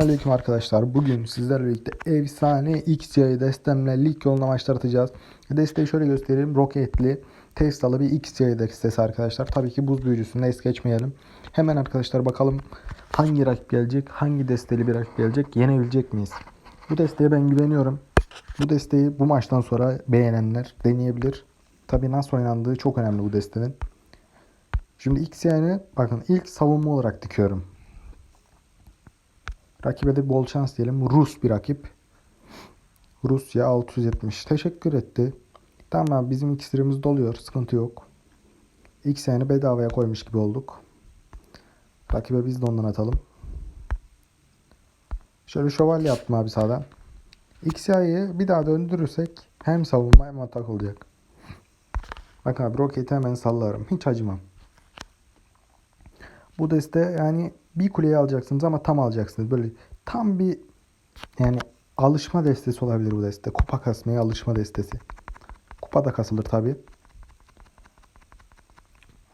Aleyküm arkadaşlar. Bugün sizlerle birlikte efsane XCI destemle lig yoluna maçlar atacağız. Desteği şöyle göstereyim. Roketli, Tesla'lı bir XCI destesi arkadaşlar. Tabii ki buz büyücüsünü es geçmeyelim. Hemen arkadaşlar bakalım hangi rakip gelecek, hangi desteli bir rakip gelecek, yenebilecek miyiz? Bu desteğe ben güveniyorum. Bu desteği bu maçtan sonra beğenenler deneyebilir. Tabii nasıl oynandığı çok önemli bu destenin. Şimdi XCI'ni bakın ilk savunma olarak dikiyorum. Rakibe de bol şans diyelim. Rus bir rakip. Rusya 670. Teşekkür etti. Tamam bizim iksirimiz doluyor. Sıkıntı yok. X yani bedavaya koymuş gibi olduk. Rakibe biz de ondan atalım. Şöyle şövalye yaptım abi sağdan. XY'yi bir daha döndürürsek hem savunma hem atak olacak. Bak abi roketi hemen sallarım. Hiç acımam. Bu deste yani bir kuleyi alacaksınız ama tam alacaksınız. Böyle tam bir yani alışma destesi olabilir bu deste. Kupa kasmaya alışma destesi. Kupa da kasılır tabi.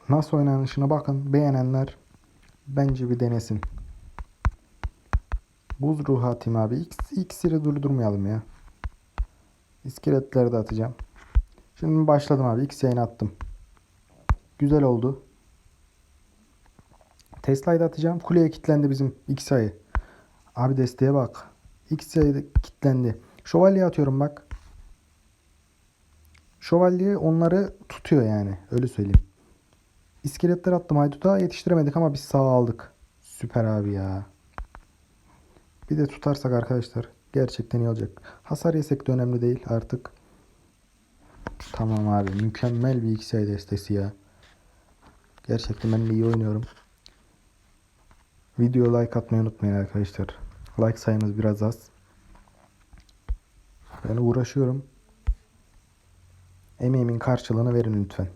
Nasıl oynanışına bakın. Beğenenler bence bir denesin. Buz ruhu atayım abi. İks, iksiri durdurmayalım ya. İskeletleri de atacağım. Şimdi başladım abi. X yayını attım. Güzel oldu. Tesla'yı da atacağım. Kuleye kilitlendi bizim X sayı. Abi desteğe bak. X sayı kilitlendi. Şövalye atıyorum bak. Şövalye onları tutuyor yani. Öyle söyleyeyim. İskeletler attım Haydut'a. Yetiştiremedik ama biz sağ aldık. Süper abi ya. Bir de tutarsak arkadaşlar gerçekten iyi olacak. Hasar yesek de önemli değil artık. Tamam abi mükemmel bir X destesi ya. Gerçekten ben de iyi oynuyorum. Video like atmayı unutmayın arkadaşlar. Like sayımız biraz az. Ben uğraşıyorum. Emeğimin karşılığını verin lütfen.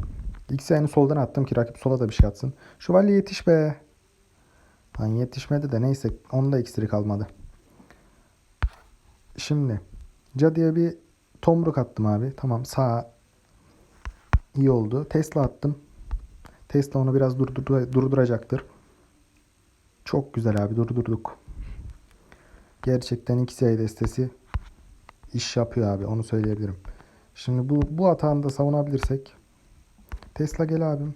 İlk sayını soldan attım ki rakip sola da bir şey atsın. Şövalye yetiş be. Lan yetişmedi de neyse. Onda iksiri kalmadı. Şimdi. Cadıya bir tomruk attım abi. Tamam sağ iyi oldu. Tesla attım. Tesla onu biraz durdur durduracaktır. Çok güzel abi durdurduk. Gerçekten iki sayı destesi iş yapıyor abi onu söyleyebilirim. Şimdi bu bu hatanı da savunabilirsek Tesla gel abim.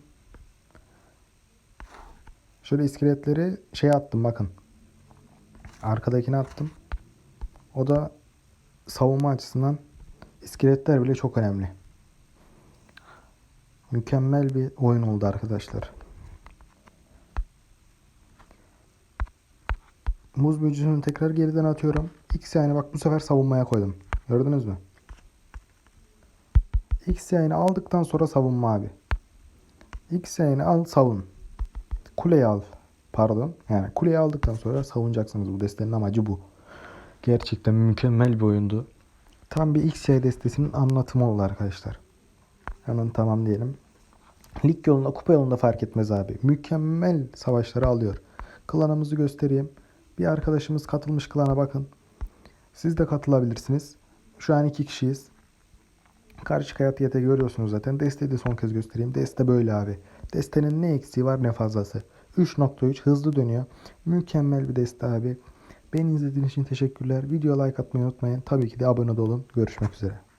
Şöyle iskeletleri şey attım bakın. Arkadakine attım. O da savunma açısından iskeletler bile çok önemli. Mükemmel bir oyun oldu arkadaşlar. Muz büyücüsünü tekrar geriden atıyorum. X yayını bak bu sefer savunmaya koydum. Gördünüz mü? X yayını aldıktan sonra savunma abi. X yayını al savun. Kuleyi al. Pardon. Yani kuleyi aldıktan sonra savunacaksınız. Bu destenin amacı bu. Gerçekten mükemmel bir oyundu. Tam bir X yay destesinin anlatımı oldu arkadaşlar. Hemen tamam diyelim. Lig yolunda, kupa yolunda fark etmez abi. Mükemmel savaşları alıyor. Klanımızı göstereyim. Bir arkadaşımız katılmış klana bakın. Siz de katılabilirsiniz. Şu an iki kişiyiz. Karşı hayat yete görüyorsunuz zaten. Desteği de son kez göstereyim. Deste böyle abi. Destenin ne eksiği var ne fazlası. 3.3 hızlı dönüyor. Mükemmel bir deste abi. Beni izlediğiniz için teşekkürler. Video like atmayı unutmayın. Tabii ki de abone olun. Görüşmek üzere.